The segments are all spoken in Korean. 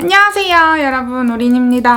안녕하세요 여러분. 우린입니다.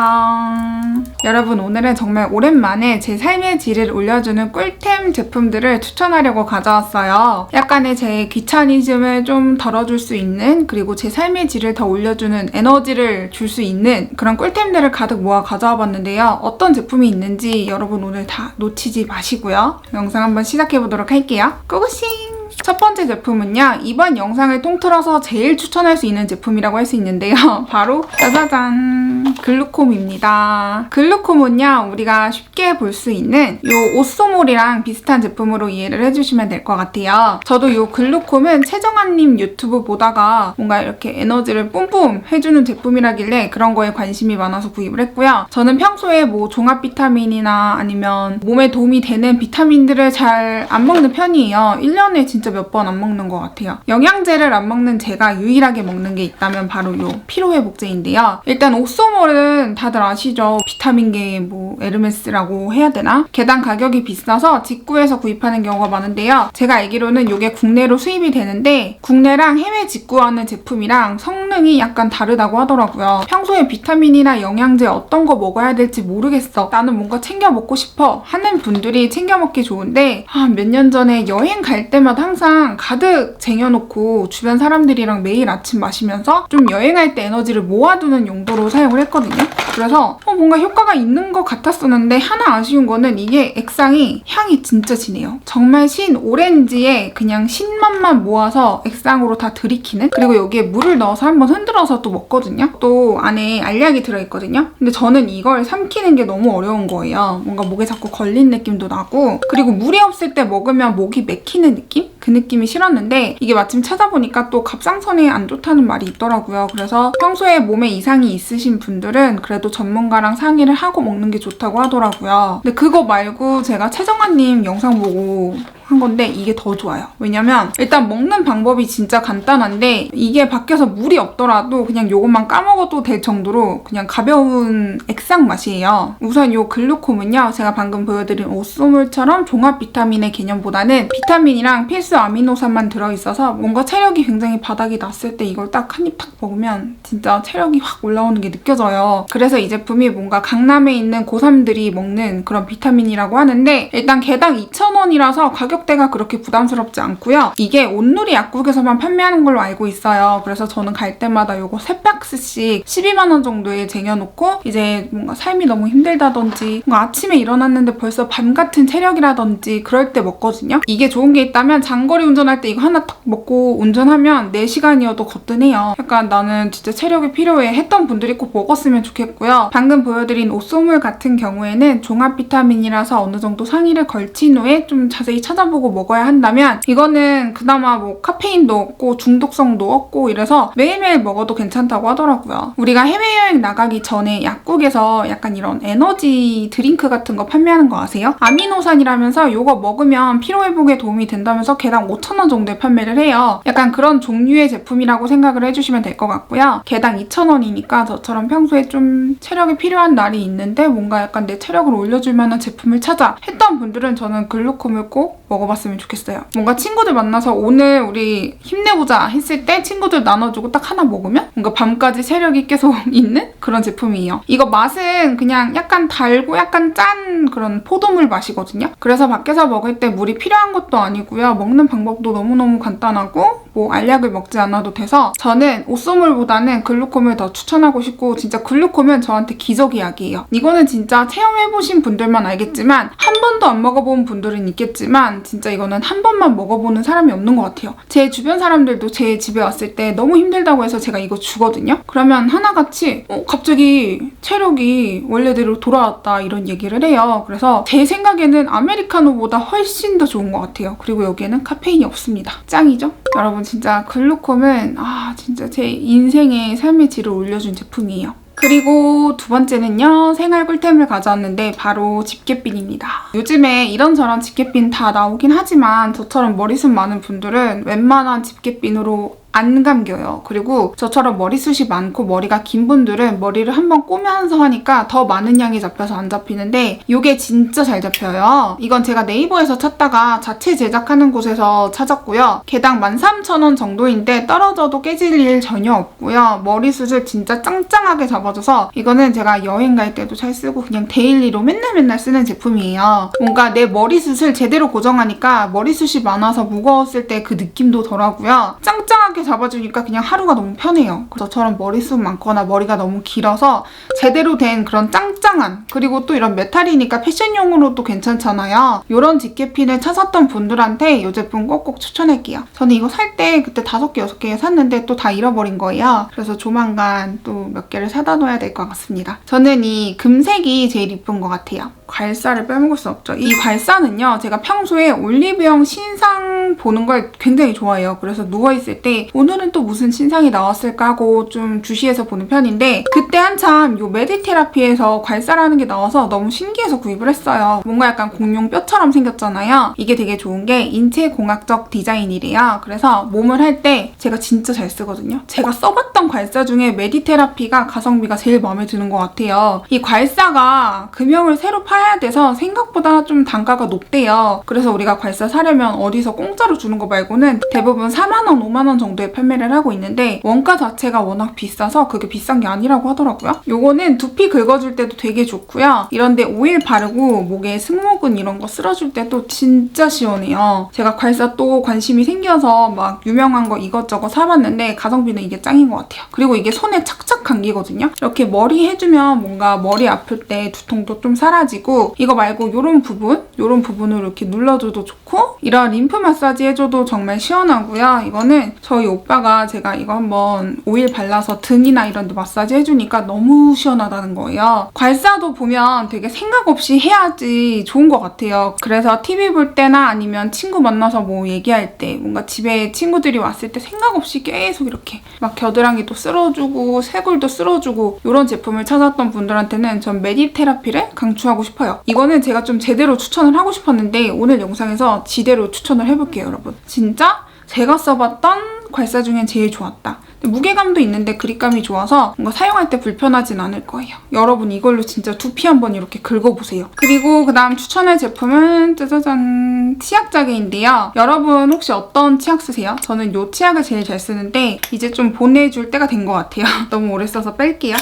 여러분 오늘은 정말 오랜만에 제 삶의 질을 올려주는 꿀템 제품들을 추천하려고 가져왔어요. 약간의 제 귀차니즘을 좀 덜어줄 수 있는 그리고 제 삶의 질을 더 올려주는 에너지를 줄 수 있는 그런 꿀템들을 가득 모아 가져와 봤는데요. 어떤 제품이 있는지 여러분 오늘 다 놓치지 마시고요. 영상 한번 시작해 보도록 할게요. 고고싱 첫 번째 제품은요. 이번 영상을 통틀어서 제일 추천할 수 있는 제품이라고 할 수 있는데요. 바로 짜자잔 글루콤입니다. 글루콤은요. 우리가 쉽게 볼 수 있는 이 오쏘몰이랑 비슷한 제품으로 이해를 해주시면 될 것 같아요. 저도 이 글루콤은 최정아님 유튜브 보다가 뭔가 이렇게 에너지를 뿜뿜 해주는 제품이라길래 그런 거에 관심이 많아서 구입을 했고요. 저는 평소에 뭐 종합 비타민이나 아니면 몸에 도움이 되는 비타민들을 잘 안 먹는 편이에요. 1년에 진짜 몇 번 안 먹는 것 같아요. 영양제를 안 먹는 제가 유일하게 먹는 게 있다면 바로 요 피로회복제인데요. 일단 옥소몰은 다들 아시죠? 비타민계 뭐 에르메스라고 해야 되나? 개당 가격이 비싸서 직구에서 구입하는 경우가 많은데요. 제가 알기로는 이게 국내로 수입이 되는데 국내랑 해외 직구하는 제품이랑 성능이 약간 다르다고 하더라고요. 평소에 비타민이나 영양제 어떤 거 먹어야 될지 모르겠어. 나는 뭔가 챙겨 먹고 싶어 하는 분들이 챙겨 먹기 좋은데 아, 몇 년 전에 여행 갈 때마다 항상 가득 쟁여놓고 주변 사람들이랑 매일 아침 마시면서 좀 여행할 때 에너지를 모아두는 용도로 사용을 했거든요. 그래서 어, 뭔가 효과가 있는 것 같았었는데 하나 아쉬운 거는 이게 액상이 향이 진짜 진해요. 정말 신 오렌지에 그냥 신맛만 모아서 액상으로 다 들이키는 그리고 여기에 물을 넣어서 한번 흔들어서 또 먹거든요. 또 안에 알약이 들어있거든요. 근데 저는 이걸 삼키는 게 너무 어려운 거예요. 뭔가 목에 자꾸 걸린 느낌도 나고 그리고 물이 없을 때 먹으면 목이 맥히는 느낌? 그 느낌이 싫었는데 이게 마침 찾아보니까 또 갑상선에 안 좋다는 말이 있더라고요. 그래서 평소에 몸에 이상이 있으신 분들은 그래도 전문가랑 상의를 하고 먹는 게 좋다고 하더라고요. 근데 그거 말고 제가 최정아님 영상 보고 한 건데 이게 더 좋아요. 왜냐면 일단 먹는 방법이 진짜 간단한데 이게 밖에서 물이 없더라도 그냥 요것만 까먹어도 될 정도로 그냥 가벼운 액상 맛이에요. 우선 요 글루콤은요. 제가 방금 보여드린 오쏘물처럼 종합 비타민의 개념보다는 비타민이랑 필수 아미노산만 들어있어서 뭔가 체력이 굉장히 바닥이 났을 때 이걸 딱 한 입 탁 먹으면 진짜 체력이 확 올라오는 게 느껴져요. 그래서 이 제품이 뭔가 강남에 있는 고3들이 먹는 그런 비타민이라고 하는데 일단 개당 2,000원이라서 가격 대가 그렇게 부담스럽지 않고요. 이게 온누리 약국에서만 판매하는 걸로 알고 있어요. 그래서 저는 갈 때마다 요거 3박스씩 12만 원 정도에 쟁여놓고 이제 뭔가 삶이 너무 힘들다든지 뭔가 아침에 일어났는데 벌써 밤 같은 체력이라든지 그럴 때 먹거든요. 이게 좋은 게 있다면 장거리 운전할 때 이거 하나 딱 먹고 운전하면 4시간이어도 거뜬해요. 약간 나는 진짜 체력이 필요해 했던 분들이 꼭 먹었으면 좋겠고요. 방금 보여드린 오쏘물 같은 경우에는 종합 비타민이라서 어느 정도 상의를 걸친 후에 좀 자세히 찾아보 고 먹어야 한다면 이거는 그나마 뭐 카페인도 없고 중독성도 없고 이래서 매일매일 먹어도 괜찮다고 하더라고요. 우리가 해외여행 나가기 전에 약국에서 약간 이런 에너지 드링크 같은 거 판매하는 거 아세요? 아미노산이라면서 이거 먹으면 피로회복에 도움이 된다면서 개당 5,000원 정도에 판매를 해요. 약간 그런 종류의 제품이라고 생각을 해주시면 될 것 같고요. 개당 2,000원이니까 저처럼 평소에 좀 체력이 필요한 날이 있는데 뭔가 약간 내 체력을 올려줄 만한 제품을 찾아 했던 분들은 저는 글루콤을 꼭 먹어 봤으면 좋겠어요. 뭔가 친구들 만나서 오늘 우리 힘내보자 했을 때 친구들 나눠주고 딱 하나 먹으면 뭔가 밤까지 체력이 계속 있는 그런 제품이에요. 이거 맛은 그냥 약간 달고 약간 짠 그런 포도물 맛이거든요. 그래서 밖에서 먹을 때 물이 필요한 것도 아니고요. 먹는 방법도 너무너무 간단하고 뭐 알약을 먹지 않아도 돼서 저는 오쏘물보다는 글루콤을 더 추천하고 싶고 진짜 글루콤은 저한테 기적 이야기예요. 이거는 진짜 체험해보신 분들만 알겠지만 한 번도 안 먹어본 분들은 있겠지만 진짜 이거는 한 번만 먹어보는 사람이 없는 것 같아요. 제 주변 사람들도 제 집에 왔을 때 너무 힘들다고 해서 제가 이거 주거든요. 그러면 하나같이 어, 갑자기 체력이 원래대로 돌아왔다 이런 얘기를 해요. 그래서 제 생각에는 아메리카노보다 훨씬 더 좋은 것 같아요. 그리고 여기에는 카페인이 없습니다. 짱이죠? 여러분 진짜 글루콤은 아 진짜 제 인생의 삶의 질을 올려준 제품이에요. 그리고 두 번째는요 생활 꿀템을 가져왔는데 바로 집게핀입니다. 요즘에 이런저런 집게핀 다 나오긴 하지만 저처럼 머리숱 많은 분들은 웬만한 집게핀으로 안 감겨요. 그리고 저처럼 머리숱이 많고 머리가 긴 분들은 머리를 한번 꼬면서 하니까 더 많은 양이 잡혀서 안 잡히는데 이게 진짜 잘 잡혀요. 이건 제가 네이버에서 찾다가 자체 제작하는 곳에서 찾았고요. 개당 13,000원 정도인데 떨어져도 깨질 일 전혀 없고요. 머리숱을 진짜 짱짱하게 잡아줘서 이거는 제가 여행 갈 때도 잘 쓰고 그냥 데일리로 맨날 맨날 쓰는 제품이에요. 뭔가 내 머리숱을 제대로 고정하니까 머리숱이 많아서 무거웠을 때 그 느낌도 덜하고요. 짱짱하게 잡아주니까 그냥 하루가 너무 편해요. 저처럼 머리숱 많거나 머리가 너무 길어서 제대로 된 그런 짱짱한 그리고 또 이런 메탈이니까 패션용으로도 괜찮잖아요. 이런 집게핀을 찾았던 분들한테 이 제품 꼭꼭 추천할게요. 저는 이거 살 때 그때 다섯 개 여섯 개 샀는데 또 다 잃어버린 거예요. 그래서 조만간 또 몇 개를 사다 놔야 될 것 같습니다. 저는 이 금색이 제일 이쁜 것 같아요. 괄사를 빼먹을 수 없죠. 이 괄사는요, 제가 평소에 올리브영 신상 보는 걸 굉장히 좋아해요. 그래서 누워있을 때 오늘은 또 무슨 신상이 나왔을까 하고 좀 주시해서 보는 편인데 그때 한참 요 메디테라피에서 괄사라는 게 나와서 너무 신기해서 구입을 했어요. 뭔가 약간 공룡 뼈처럼 생겼잖아요. 이게 되게 좋은 게 인체 공학적 디자인이래요. 그래서 몸을 할 때 제가 진짜 잘 쓰거든요. 제가 써봤던 괄사 중에 메디테라피가 가성비가 제일 마음에 드는 것 같아요. 이 괄사가 금형을 새로 파야 돼서 생각보다 좀 단가가 높대요. 그래서 우리가 괄사 사려면 어디서 공짜로 주는 거 말고는 대부분 4만원, 5만원 정도에 판매를 하고 있는데 원가 자체가 워낙 비싸서 그게 비싼 게 아니라고 하더라고요. 요거는 두피 긁어줄 때도 되게 좋고요. 이런데 오일 바르고 목에 승모근 이런 거 쓸어줄 때도 진짜 시원해요. 제가 괄사 또 관심이 생겨서 막 유명한 거 이것저것 사봤는데 가성비는 이게 짱인 것 같아요. 그리고 이게 손에 착착 감기거든요. 이렇게 머리 해주면 뭔가 머리 아플 때 두통도 좀 사라지고 이거 말고 이런 부분, 이런 부분을 이렇게 눌러줘도 좋고 이런 림프 마사지 해줘도 정말 시원하고요. 이거는 저희 오빠가 제가 이거 한번 오일 발라서 등이나 이런 데 마사지 해주니까 너무 시원하다는 거예요. 괄사도 보면 되게 생각 없이 해야지 좋은 것 같아요. 그래서 TV 볼 때나 아니면 친구 만나서 뭐 얘기할 때 뭔가 집에 친구들이 왔을 때 생각 없이 계속 이렇게 막 겨드랑이도 쓸어주고 쇄골도 쓸어주고 이런 제품을 찾았던 분들한테는 전 메디테라피를 강추하고 싶어요. 이거는 제가 좀 제대로 추천을 하고 싶었는데 오늘 영상에서 지대로 추천을 해볼게요, 여러분. 진짜 제가 써봤던 괄사 중엔 제일 좋았다. 무게감도 있는데 그립감이 좋아서 뭔가 사용할 때 불편하진 않을 거예요. 여러분 이걸로 진짜 두피 한번 이렇게 긁어보세요. 그리고 그 다음 추천할 제품은 짜자잔 치약자개인데요. 여러분 혹시 어떤 치약 쓰세요? 저는 이 치약을 제일 잘 쓰는데 이제 좀 보내줄 때가 된 것 같아요. 너무 오래 써서 뺄게요.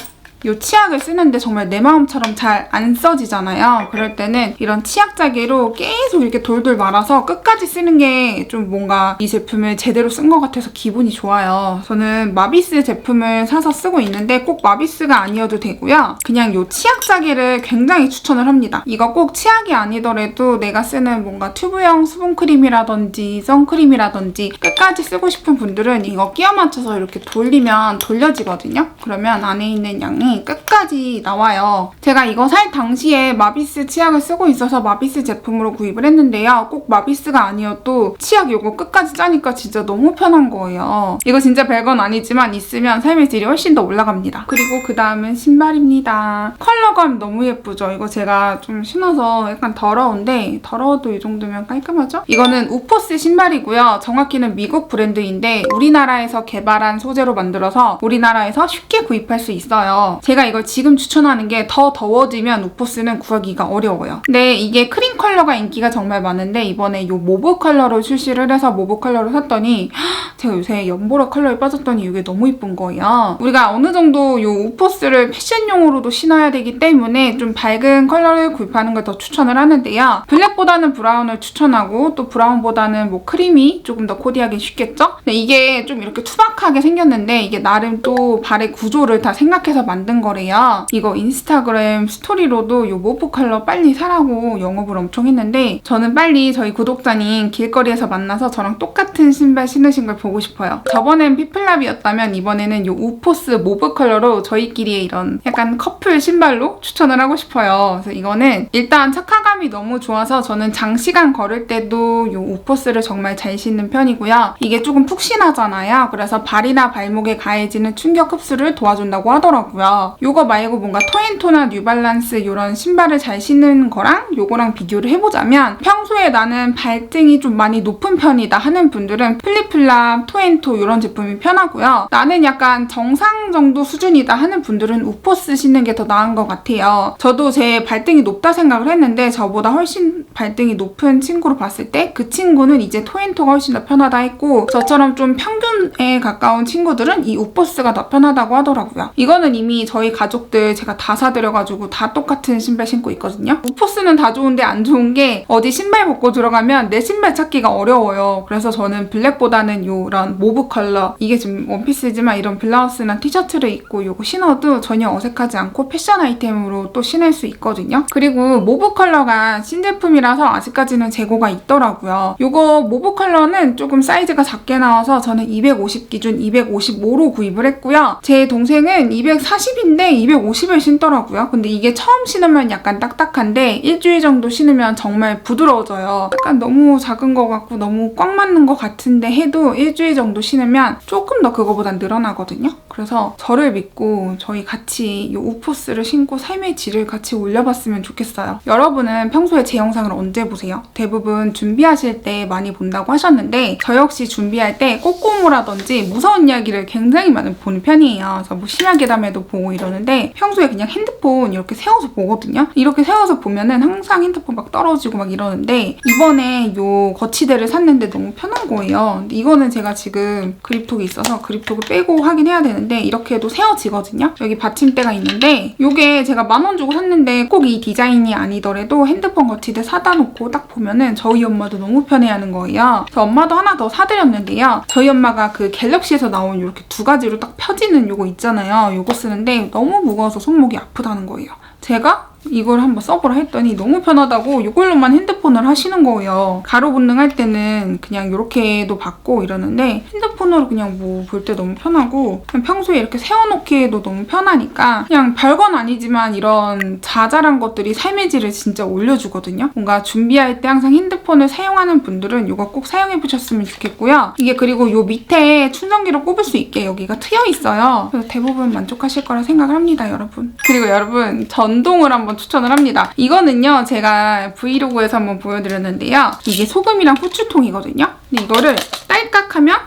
이 치약을 쓰는데 정말 내 마음처럼 잘 안 써지잖아요. 그럴 때는 이런 치약자개로 계속 이렇게 돌돌 말아서 끝까지 쓰는 게 좀 뭔가 이 제품을 제대로 쓴 것 같아서 기분이 좋아요. 저는 마비스 제품을 사서 쓰고 있는데 꼭 마비스가 아니어도 되고요. 그냥 이 치약자개를 굉장히 추천을 합니다. 이거 꼭 치약이 아니더라도 내가 쓰는 뭔가 튜브형 수분크림이라든지 선크림이라든지 끝까지 쓰고 싶은 분들은 이거 끼워 맞춰서 이렇게 돌리면 돌려지거든요. 그러면 안에 있는 양이 끝까지 나와요. 제가 이거 살 당시에 마비스 치약을 쓰고 있어서 마비스 제품으로 구입을 했는데요. 꼭 마비스가 아니어도 치약 이거 끝까지 짜니까 진짜 너무 편한 거예요. 이거 진짜 별건 아니지만 있으면 삶의 질이 훨씬 더 올라갑니다. 그리고 그 다음은 신발입니다. 컬러감 너무 예쁘죠? 이거 제가 좀 신어서 약간 더러운데 더러워도 이 정도면 깔끔하죠? 이거는 우포스 신발이고요. 정확히는 미국 브랜드인데 우리나라에서 개발한 소재로 만들어서 우리나라에서 쉽게 구입할 수 있어요. 제가 이걸 지금 추천하는 게 더 더워지면 우포스는 구하기가 어려워요. 근데 이게 크림 컬러가 인기가 정말 많은데 이번에 이 모브 컬러로 출시를 해서 모브 컬러를 샀더니 제가 요새 연보라 컬러에 빠졌더니 이게 너무 이쁜 거예요. 우리가 어느 정도 이 우포스를 패션용으로도 신어야 되기 때문에 좀 밝은 컬러를 구입하는 걸 더 추천을 하는데요. 블랙보다는 브라운을 추천하고 또 브라운보다는 뭐 크림이 조금 더 코디하기 쉽겠죠? 근데 이게 좀 이렇게 투박하게 생겼는데 이게 나름 또 발의 구조를 다 생각해서 만든 거래요. 이거 인스타그램 스토리로도 이 모브 컬러 빨리 사라고 영업을 엄청 했는데 저는 빨리 저희 구독자님 길거리에서 만나서 저랑 똑같은 신발 신으신 걸 보고 싶어요. 저번엔 피플랍이었다면 이번에는 이 우포스 모브 컬러로 저희끼리의 이런 약간 커플 신발로 추천을 하고 싶어요. 그래서 이거는 일단 착화감이 너무 좋아서 저는 장시간 걸을 때도 이 우포스를 정말 잘 신는 편이고요. 이게 조금 푹신하잖아요. 그래서 발이나 발목에 가해지는 충격 흡수를 도와준다고 하더라고요. 요거 말고 뭔가 토엔토나 뉴발란스 이런 신발을 잘 신는 거랑 요거랑 비교를 해보자면 평소에 나는 발등이 좀 많이 높은 편이다 하는 분들은 플리플랍, 토엔토 이런 제품이 편하고요. 나는 약간 정상 정도 수준이다 하는 분들은 우포스 신는 게 더 나은 것 같아요. 저도 제 발등이 높다 생각을 했는데 저보다 훨씬 발등이 높은 친구로 봤을 때 그 친구는 이제 토엔토가 훨씬 더 편하다 했고 저처럼 좀 평균에 가까운 친구들은 이 우포스가 더 편하다고 하더라고요. 이거는 이미 저희 가족들 제가 다 사드려가지고 다 똑같은 신발 신고 있거든요. 우포스는 다 좋은데 안 좋은 게 어디 신발 벗고 들어가면 내 신발 찾기가 어려워요. 그래서 저는 블랙보다는 요런 모브 컬러 이게 지금 원피스지만 이런 블라우스나 티셔츠를 입고 요거 신어도 전혀 어색하지 않고 패션 아이템으로 또 신을 수 있거든요. 그리고 모브 컬러가 신제품이라서 아직까지는 재고가 있더라고요. 요거 모브 컬러는 조금 사이즈가 작게 나와서 저는 250 기준 255로 구입을 했고요. 제 동생은 240 인데 250을 신더라고요. 근데 이게 처음 신으면 약간 딱딱한데 일주일 정도 신으면 정말 부드러워져요. 약간 너무 작은 것 같고 너무 꽉 맞는 것 같은데 해도 일주일 정도 신으면 조금 더 그거보단 늘어나거든요. 그래서 저를 믿고 저희 같이 이 우포스를 신고 삶의 질을 같이 올려봤으면 좋겠어요. 여러분은 평소에 제 영상을 언제 보세요? 대부분 준비하실 때 많이 본다고 하셨는데 저 역시 준비할 때 꼬꼬무라든지 무서운 이야기를 굉장히 많이 보는 편이에요. 그래서 뭐 신약계담에도 보고 이러는데 평소에 그냥 핸드폰 이렇게 세워서 보거든요. 이렇게 세워서 보면은 항상 핸드폰 막 떨어지고 막 이러는데 이번에 요 거치대를 샀는데 너무 편한 거예요. 이거는 제가 지금 그립톡이 있어서 그립톡을 빼고 하긴 해야 되는데 이렇게 해도 세워지거든요. 여기 받침대가 있는데 이게 제가 만 원 주고 샀는데 꼭 이 디자인이 아니더라도 핸드폰 거치대 사다 놓고 딱 보면은 저희 엄마도 너무 편해하는 거예요. 그래서 엄마도 하나 더 사드렸는데요. 저희 엄마가 그 갤럭시에서 나온 이렇게 두 가지로 딱 펴지는 요거 있잖아요. 요거 쓰는데 너무 무거워서 손목이 아프다는 거예요. 제가 이걸 한번 써보라 했더니 너무 편하다고 이걸로만 핸드폰을 하시는 거예요. 가로 본능할 때는 그냥 이렇게도 받고 이러는데 핸드폰으로 그냥 뭐 볼 때 너무 편하고 평소에 이렇게 세워놓기에도 너무 편하니까 그냥 별건 아니지만 이런 자잘한 것들이 삶의 질을 진짜 올려주거든요. 뭔가 준비할 때 항상 핸드폰을 사용하는 분들은 이거 꼭 사용해보셨으면 좋겠고요. 이게 그리고 요 밑에 충전기를 꼽을 수 있게 여기가 트여 있어요. 그래서 대부분 만족하실 거라 생각을 합니다, 여러분. 그리고 여러분 전 동을 한번 추천을 합니다. 이거는요, 제가 브이로그에서 한번 보여드렸는데요. 이게 소금이랑 후추통이거든요. 근데 이거를 딸깍 하면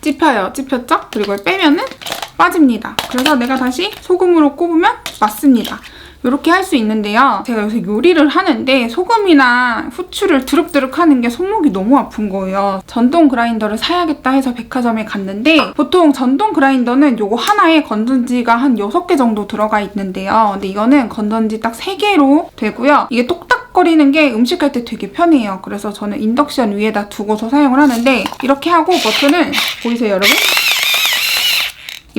찝혀요. 찝혔죠? 그리고 빼면은 빠집니다. 그래서 내가 다시 소금으로 꼽으면 맞습니다. 이렇게 할 수 있는데요. 제가 요새 요리를 하는데 소금이나 후추를 드륵드륵 하는 게 손목이 너무 아픈 거예요. 전동 그라인더를 사야겠다 해서 백화점에 갔는데 보통 전동 그라인더는 요거 하나에 건전지가 한 6개 정도 들어가 있는데요. 근데 이거는 건전지 딱 3개로 되고요. 이게 똑딱거리는 게 음식할 때 되게 편해요. 그래서 저는 인덕션 위에다 두고서 사용을 하는데 이렇게 하고 버튼을 보이세요, 여러분?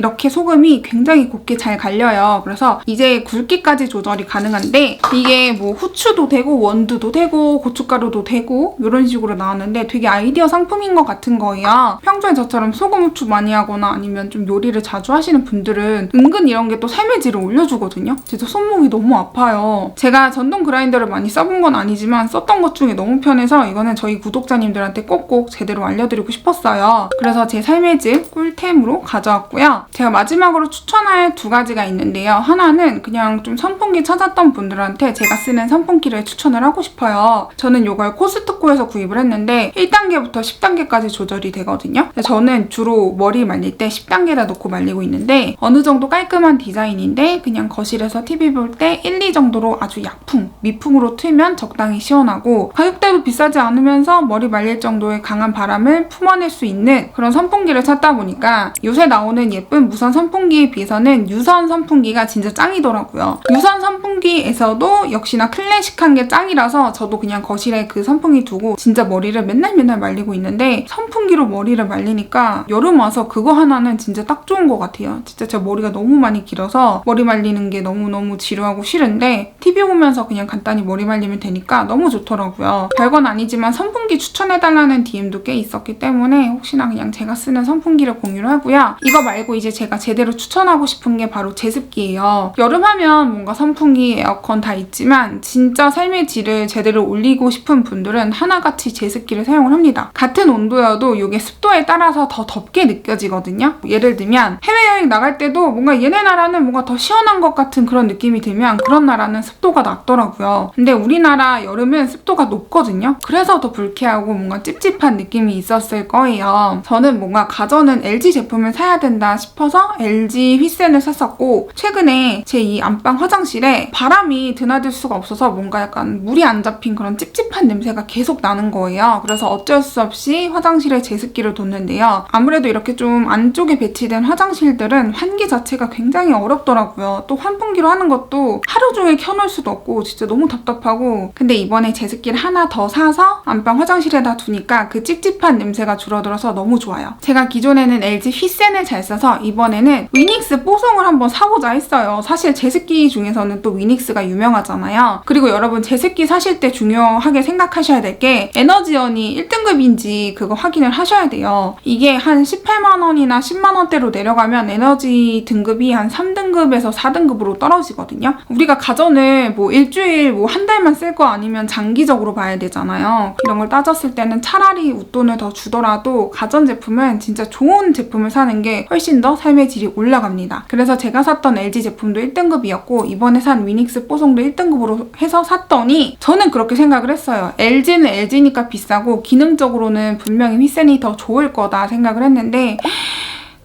이렇게 소금이 굉장히 곱게 잘 갈려요. 그래서 이제 굵기까지 조절이 가능한데 이게 뭐 후추도 되고 원두도 되고 고춧가루도 되고 이런 식으로 나왔는데 되게 아이디어 상품인 것 같은 거예요. 평소에 저처럼 소금 후추 많이 하거나 아니면 좀 요리를 자주 하시는 분들은 은근 이런 게 또 삶의 질을 올려주거든요. 진짜 손목이 너무 아파요. 제가 전동 그라인더를 많이 써본 건 아니지만 썼던 것 중에 너무 편해서 이거는 저희 구독자님들한테 꼭꼭 제대로 알려드리고 싶었어요. 그래서 제 삶의 질 꿀템으로 가져왔고요. 제가 마지막으로 추천할 두 가지가 있는데요. 하나는 그냥 좀 선풍기 찾았던 분들한테 제가 쓰는 선풍기를 추천을 하고 싶어요. 저는 이걸 코스트코에서 구입을 했는데 1단계부터 10단계까지 조절이 되거든요. 저는 주로 머리 말릴 때 10단계다 놓고 말리고 있는데 어느 정도 깔끔한 디자인인데 그냥 거실에서 TV 볼 때 1, 2 정도로 아주 약풍, 미풍으로 틀면 적당히 시원하고 가격대도 비싸지 않으면서 머리 말릴 정도의 강한 바람을 품어낼 수 있는 그런 선풍기를 찾다 보니까 요새 나오는 예쁜 무선 선풍기에 비해서는 유선 선풍기가 진짜 짱이더라고요. 유선 선풍기에서도 역시나 클래식한 게 짱이라서 저도 그냥 거실에 그 선풍기 두고 진짜 머리를 맨날 맨날 말리고 있는데 선풍기로 머리를 말리니까 여름 와서 그거 하나는 진짜 딱 좋은 것 같아요. 진짜 제 머리가 너무 많이 길어서 머리 말리는 게 너무너무 지루하고 싫은데 TV 보면서 그냥 간단히 머리 말리면 되니까 너무 좋더라고요. 별건 아니지만 선풍기 추천해달라는 DM도 꽤 있었기 때문에 혹시나 그냥 제가 쓰는 선풍기를 공유를 하고요. 이거 말고 이제 제가 제대로 추천하고 싶은 게 바로 제습기예요. 여름 하면 뭔가 선풍기, 에어컨 다 있지만 진짜 삶의 질을 제대로 올리고 싶은 분들은 하나같이 제습기를 사용을 합니다. 같은 온도여도 이게 습도에 따라서 더 덥게 느껴지거든요. 예를 들면 해외여행 나갈 때도 뭔가 얘네 나라는 뭔가 더 시원한 것 같은 그런 느낌이 들면 그런 나라는 습도가 낮더라고요. 근데 우리나라 여름은 습도가 높거든요. 그래서 더 불쾌하고 뭔가 찝찝한 느낌이 있었을 거예요. 저는 뭔가 가전은 LG 제품을 사야 된다 싶 어서 LG 휘센을 샀었고 최근에 제 이 안방 화장실에 바람이 드나들 수가 없어서 뭔가 약간 물이 안 잡힌 그런 찝찝한 냄새가 계속 나는 거예요. 그래서 어쩔 수 없이 화장실에 제습기를 뒀는데요. 아무래도 이렇게 좀 안쪽에 배치된 화장실들은 환기 자체가 굉장히 어렵더라고요. 또 환풍기로 하는 것도 하루 종일 켜놓을 수도 없고 진짜 너무 답답하고 근데 이번에 제습기를 하나 더 사서 안방 화장실에다 두니까 그 찝찝한 냄새가 줄어들어서 너무 좋아요. 제가 기존에는 LG 휘센을 잘 써서 이번에는 위닉스 뽀송을 한번 사보자 했어요. 사실 제습기 중에서는 또 위닉스가 유명하잖아요. 그리고 여러분 제습기 사실 때 중요하게 생각하셔야 될 게 에너지원이 1등급인지 그거 확인을 하셔야 돼요. 이게 한 18만 원이나 10만 원대로 내려가면 에너지 등급이 한 3등급에서 4등급으로 떨어지거든요. 우리가 가전을 뭐 일주일 뭐 한 달만 쓸 거 아니면 장기적으로 봐야 되잖아요. 이런 걸 따졌을 때는 차라리 웃돈을 더 주더라도 가전 제품은 진짜 좋은 제품을 사는 게 훨씬 더 삶의 질이 올라갑니다. 그래서 제가 샀던 LG 제품도 1등급이었고 이번에 산 위닉스 뽀송도 1등급으로 해서 샀더니 저는 그렇게 생각을 했어요. LG는 LG니까 비싸고 기능적으로는 분명히 휘센이 더 좋을 거다 생각을 했는데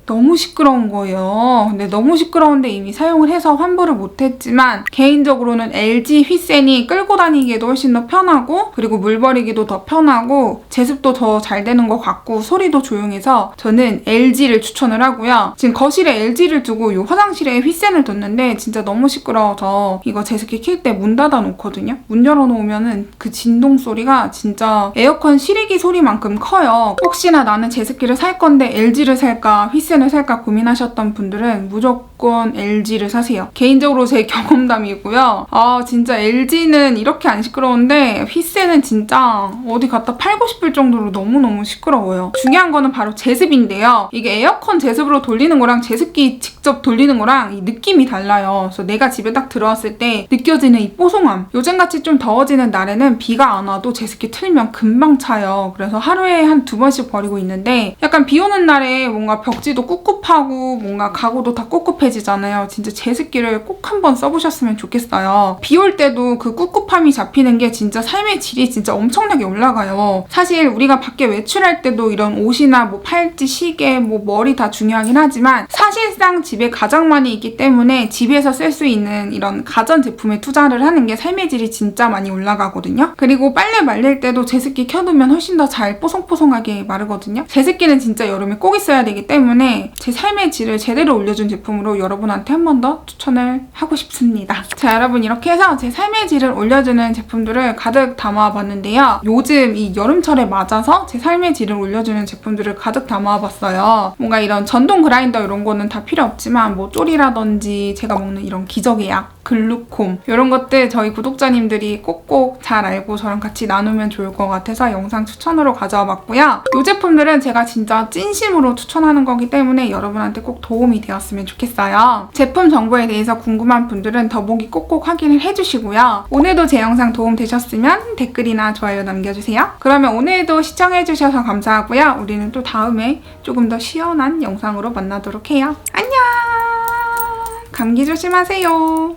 너무 시끄러운 거예요. 근데 너무 시끄러운데 이미 사용을 해서 환불을 못했지만 개인적으로는 LG 휘센이 끌고 다니기에도 훨씬 더 편하고 그리고 물 버리기도 더 편하고 제습도 더 잘 되는 것 같고 소리도 조용해서 저는 LG를 추천을 하고요. 지금 거실에 LG를 두고 이 화장실에 휘센을 뒀는데 진짜 너무 시끄러워서 이거 제습기 킬 때 문 닫아 놓거든요. 문 열어 놓으면은 그 진동 소리가 진짜 에어컨 실외기 소리만큼 커요. 혹시나 나는 제습기를 살 건데 LG를 살까 휘센 을 살까 고민하셨던 분들은 무조건 LG를 사세요. 개인적으로 제 경험담이고요. 아 진짜 LG는 이렇게 안 시끄러운데 휘센은 진짜 어디 갖다 팔고 싶을 정도로 너무너무 시끄러워요. 중요한 거는 바로 제습인데요. 이게 에어컨 제습으로 돌리는 거랑 제습기 직접 돌리는 거랑 이 느낌이 달라요. 그래서 내가 집에 딱 들어왔을 때 느껴지는 이 뽀송함. 요즘같이 좀 더워지는 날에는 비가 안 와도 제습기 틀면 금방 차요. 그래서 하루에 한 두 번씩 버리고 있는데 약간 비 오는 날에 뭔가 벽지도 꿉꿉하고 뭔가 가구도 다 꿉꿉해 지잖아요. 진짜 제습기를 꼭 한번 써보셨으면 좋겠어요. 비 올 때도 그 꿉꿉함이 잡히는 게 진짜 삶의 질이 진짜 엄청나게 올라가요. 사실 우리가 밖에 외출할 때도 이런 옷이나 뭐 팔찌, 시계, 뭐 머리 다 중요하긴 하지만 사실상 집에 가장 많이 있기 때문에 집에서 쓸 수 있는 이런 가전 제품에 투자를 하는 게 삶의 질이 진짜 많이 올라가거든요. 그리고 빨래 말릴 때도 제습기 켜두면 훨씬 더 잘 뽀송뽀송하게 마르거든요. 제습기는 진짜 여름에 꼭 있어야 되기 때문에 제 삶의 질을 제대로 올려준 제품으로 여러분한테 한 번 더 추천을 하고 싶습니다. 자, 여러분 이렇게 해서 제 삶의 질을 올려주는 제품들을 가득 담아봤는데요. 요즘 이 여름철에 맞아서 제 삶의 질을 올려주는 제품들을 가득 담아봤어요. 뭔가 이런 전동 그라인더 이런 거는 다 필요 없지만 뭐 쪼리라든지 제가 먹는 이런 기적의 약, 글루콤 이런 것들 저희 구독자님들이 꼭꼭 잘 알고 저랑 같이 나누면 좋을 것 같아서 영상 추천으로 가져와 봤고요. 이 제품들은 제가 진짜 찐심으로 추천하는 거기 때문에 여러분한테 꼭 도움이 되었으면 좋겠 어요. 제품 정보에 대해서 궁금한 분들은 더보기 꼭꼭 확인을 해주시고요. 오늘도 제 영상 도움 되셨으면 댓글이나 좋아요 남겨주세요. 그러면 오늘도 시청해주셔서 감사하고요. 우리는 또 다음에 조금 더 시원한 영상으로 만나도록 해요. 안녕! 감기 조심하세요.